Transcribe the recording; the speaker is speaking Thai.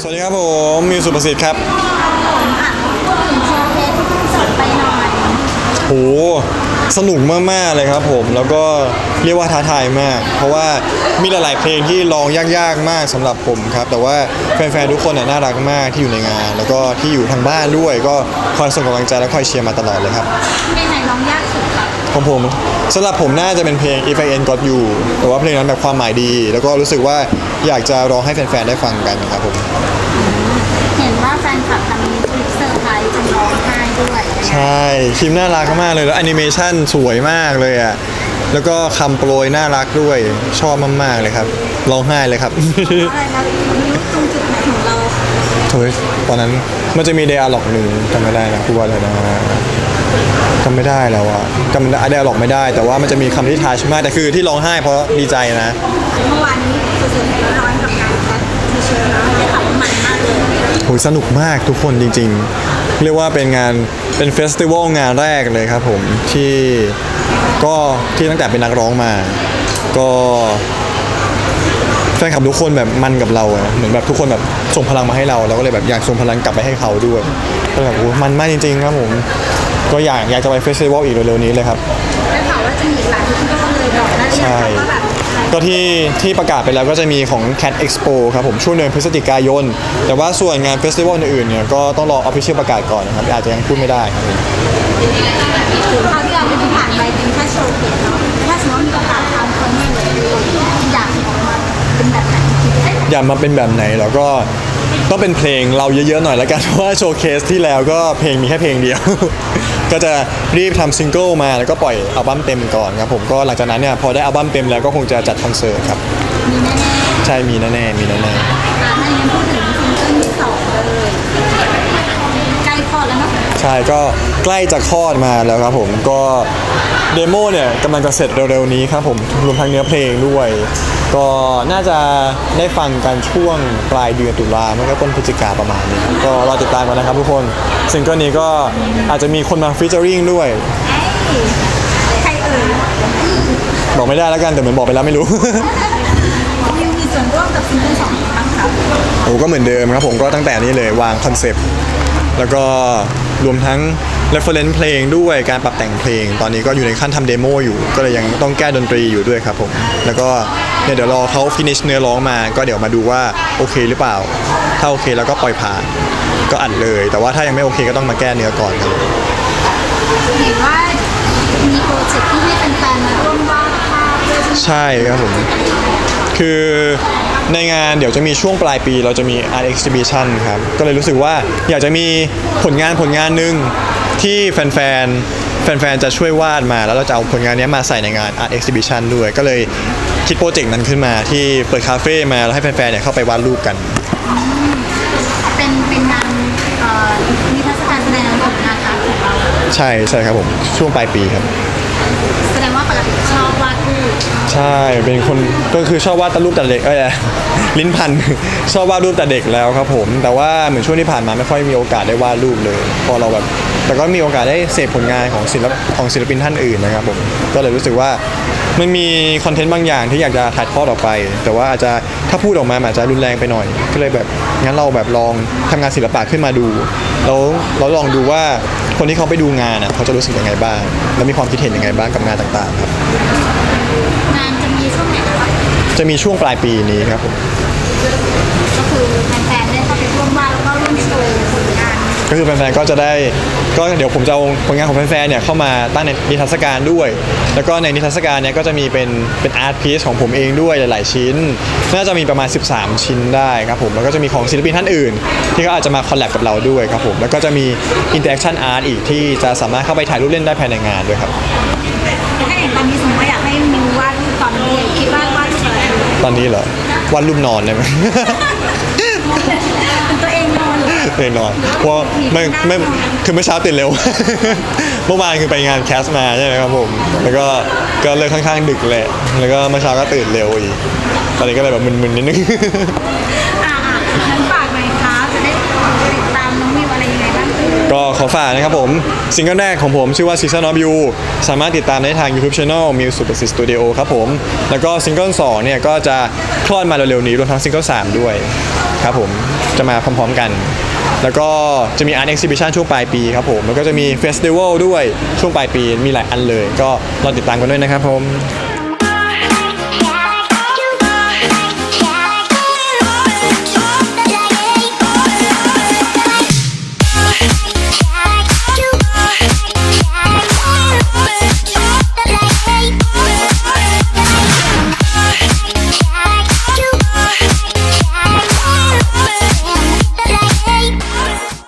สวัสดีครับผมมิวสุประสิทธิ์ครับอะพูดถึงโชว์เคสที่เพิ่งจบไปหน่อยโหสนุกมากๆเลยครับผมแล้วก็เรียกว่าท้าทายมาก เพราะว่ามีหลายๆเพลงที่ร้องยากๆมากสำหรับผมครับแต่ว่าแฟนๆทุกคนน่ะน่ารักมากที่อยู่ในงาน แล้วก็ที่อยู่ทางบ้านด้วย ก็คอยส่งกำลังใจและคอยเชียร์มาตลอดเลยครับเพลงไหนร้องยากสุดครับ ของผมสำหรับผมน่าจะเป็นเพลง If I End Got You แต่ว่าเพลงนั้นแบบความหมายดี แล้วก็รู้สึกว่าอยากจะร้องให้แฟนๆ ได้ฟังกันครับผมเห็นว่าแฟนคลับทำคลิปเซอร์ไพรส์จนร้องไห้ด้วยใช่คลิปน่ารักมากเลยแล้วแอนิเมชันสวยมากเลยอะแล้วก็คำโปรยน่ารักด้วยชอบมากๆเลยครับร้องไห้เลยครับอะไรนะไม่รู้ตรงจุดไหนของเราเฮ้ยตอนนั้นมันจะมีเดอะล็อกหนึ่งจำไม่ได้นะพูดว่าอะไรนะจำ ไม่ได้แล้วอะจำเดอะล็อกไม่ได้ แต่ว่ามันจะมีคำที่ทัชมากแต่คือที่ร้องไห้เพราะดีใจนะ เมื่อวานนี้สุดๆร้อนกับงานแคททีเชิร์ตได้ข่าวว่ามันมากเลยโหสนุกมากทุกคนจริงๆ เรียกว่าเป็นงานเป็นเฟสติวัลงานแรกเลยครับผมที่ก็ที่ตั้งแต่เป็นนักร้องมา ก็แฟนคลับทุกคนแบบมันกับเราอะเหมือนแบบทุกคนแบบส่งพลังมาให้เราเราก็เลยแบบอยากส่งพลังกลับไปให้เขาด้วยก็เลยแบบโอ้มันมากจริงๆครับผม ก็อยากอยากจะไปเฟสติวัลอีกเร็วๆนี้เลยครับ ได้ข่าวว่าจะมีอีกหลายที่ก็เลยบอกได้เรียใช่กว่าแบบก็ที่ที่ประกาศไปแล้วก็จะมีของ Cat Expo ครับผมช่วงเดือนพฤศจิกายน แต่ว่าส่วนงานเฟสติวัลอื่นๆเนี่ยก็ต้องรอออฟฟิเชียลประกาศก่อนนะครับอาจจะยังพูดไม่ได้ครับถึงคราวที่เราไปผ่านไปเป็นแค่โชว์เคสเนาะถ้าสมมติมีโอกาสทำคอนเสิร์ตเลยอยากออกมาเป็นแบบไหนคิดได้ อยากมาเป็นแบบไหนแล้วก็ต้องเป็นเพลงเราเยอะๆหน่อยแล้วกันเพราะว่าโชว์เคสที่แล้วก็เพลงมีแค่เพลงเดียว ก็จะรีบทำซิงเกิลมาแล้วก็ปล่อยอัลบั้มเต็มก่อนครับผมก็หลังจากนั้นเนี่ยพอได้อัลบั้มเต็มแล้วก็คงจะจัดคอนเสิร์ตครับ มีแน่ๆ ใช่มีแน่ๆมีแน่อ่ ใช่ก็ใกล้จะคลอดมาแล้วครับผมก็เดโมเนี่ยกำลังจะเสร็จเร็วๆนี้ครับผมรวมทั้งเนื้อเพลงด้วย ก็น่าจะได้ฟังกันช่วงปลายเดือนตุลาไม่ก็ต้นพฤศจิกาประมาณนี้ครับก็รอติดตามกันนะครับทุกคนซิงเกิลนี้ก็อาจจะมีคนมาฟีเจอริงด้วยเอ้ยใครเอ่ยบอกไม่ได้แล้วกันแต่เหมือนบอกไปแล้วไม่รู้ มิวมีส่วนร่วมกับซิงเกิลสองนี้บ้างครับโอ้ก็เหมือนเดิมครับผมก็ตั้งแต่นี้เลยวางคอนเซปต์แล้วก็ รวมทั้ง reference เพลงด้วยการปรับแต่งเพลง ตอนนี้ก็อยู่ในขั้นทำเดโมอยู่ ก็เลยยังต้องแก้ดนตรีอยู่ด้วยครับผมแล้วก็เนี่ยเดี๋ยวรอเขา finish เนื้อร้องมา ก็เดี๋ยวมาดูว่าโอเคหรือเปล่า ถ้าโอเคแล้วก็ปล่อยผ่าน ก็อัดเลย แต่ว่าถ้ายังไม่โอเคก็ต้องมาแก้เนื้อก่อนครับเห็นว่ามีโปรเจกต์ที่ให้แฟนๆมาร่วมวาดภาพด้วยใช่ไหมใช่ครับผมคือ ในงานเดี๋ยวจะมีช่วงปลายปี เราจะมี art exhibition ครับ ก็เลยรู้สึกว่าอยากจะมีผลงานผลงานหนึ่งที่แฟนๆ แฟนๆ จะช่วยวาดมา แล้วเราจะเอาผลงานเนี้ยมาใส่ในงาน art exhibition ด้วย ก็เลยคิดโปรเจกต์นั้นขึ้นมาที่เปิดคาเฟ่มาแล้วให้แฟนๆ เนี่ยเข้าไปวาดรูปกันเป็นเป็นงานเอ่อนิทรรศการแสดงผลงานอาร์ตของเราใช่ใช่ครับผมช่วงปลายปีครับ แสดงว่าปกติชอบวาดรูปใช่เป็นคนก็คือชอบวาดตรูปแต่เด็กเอ้ยลิ้นพัน ชอบวาดรูปแต่เด็กแล้วครับผม แต่ว่าเหมือนช่วงที่ผ่านมาไม่ค่อยมีโอกาสได้วาดรูปเลย พอเราแบบแต่ก็มีโอกาสได้เสพผลงานของศิลปของศิลปินท่านอื่นนะครับผมก็เลยรู้สึกว่ามันมีคอนเทนต์บางอย่างที่อยากจะถ่ายทอดออกไป แต่ว่าอาจจะถ้าพูดออกมามันอาจจะรุนแรงไปหน่อย ก็เลยแบบงั้นเราแบบลองทำงานศิลปะขึ้นมาดูแล้วเราลองดูว่าคนที่เขาไปดูงานอะเขาจะรู้สึกยังไงบ้าง แล้วมีความคิดเห็นยังไงบ้างกับงานต่างๆครับงานจะมีช่วงไหนนะครับจะมีช่วงปลายปีนี้ครับผม ก็คือแฟนๆได้เข้าไปร่วมวาดแล้วก็ร่วมโชว์ผลงาน ก็คือแฟนๆก็จะได้ก็เดี๋ยวผมจะเอาผลงานของแฟนๆเนี่ยเข้ามาตั้งในนิทรรศการด้วย แล้วก็ในนิทรรศการเนี่ยก็จะมีเป็นเป็นอาร์ตพีซของผมเองด้วยหลายๆชิ้น น่าจะมีประมาณ 13 ชิ้นได้ครับผมแล้วก็จะมีของศิลปินท่านอื่น ที่เขาอาจจะมาคอลแลบกับเราด้วยครับผมแล้วก็จะมีอินเตอร์แอคชั่นอาร์ตอีกที่จะสามารถเข้าไปถ่ายรูปเล่นได้ภายในงานด้วยครับถ้าอย่างตอนนี้สมมติว่าอยากให้มิววาดรูปตอนนี้คิดว่าวาดรูปอะไรตอนนี้เหรอวาดรูปนอนได้ไหม เหรอเอนนอนเพราะไม่ไม่คือเมื่อเช้าตื่นเร็ว เมื่อวานคือไปงานแคสมาใช่ไหมครับผม แล้วก็ก็เลิกค่อนข้างดึกแหละ แล้วก็เมื่อเช้าก็ตื่นเร็วอีก ตอนนี้ก็เลยแบบมึนๆนิดนึง อ่าอ่างั้นฝากหน่อยครับจะได้ติดตามน้องมิวอะไรยังไงบ้างเอ่ยก็ขออฝากนะครับผมซิงเกิลแรกของผมชื่อว่า Season of You สามารถติดตามได้ทาง YouTube Channel Music Super Studio ครับผม แล้วก็ซิงเกิล2เนี่ยก็จะคลอดมาเร็วๆนี้รวมทั้งซิงเกิล3ด้วยครับผมจะมาพร้อมๆกัน แล้วก็จะมีอาร์ตเอ็กซิบิช่วงปลายปีครับผมแล้วก็จะมีเฟสติวัลด้วยช่วงปลายปีมีหลายอันเลย ก็รอติดตามกันด้วยนะครับผม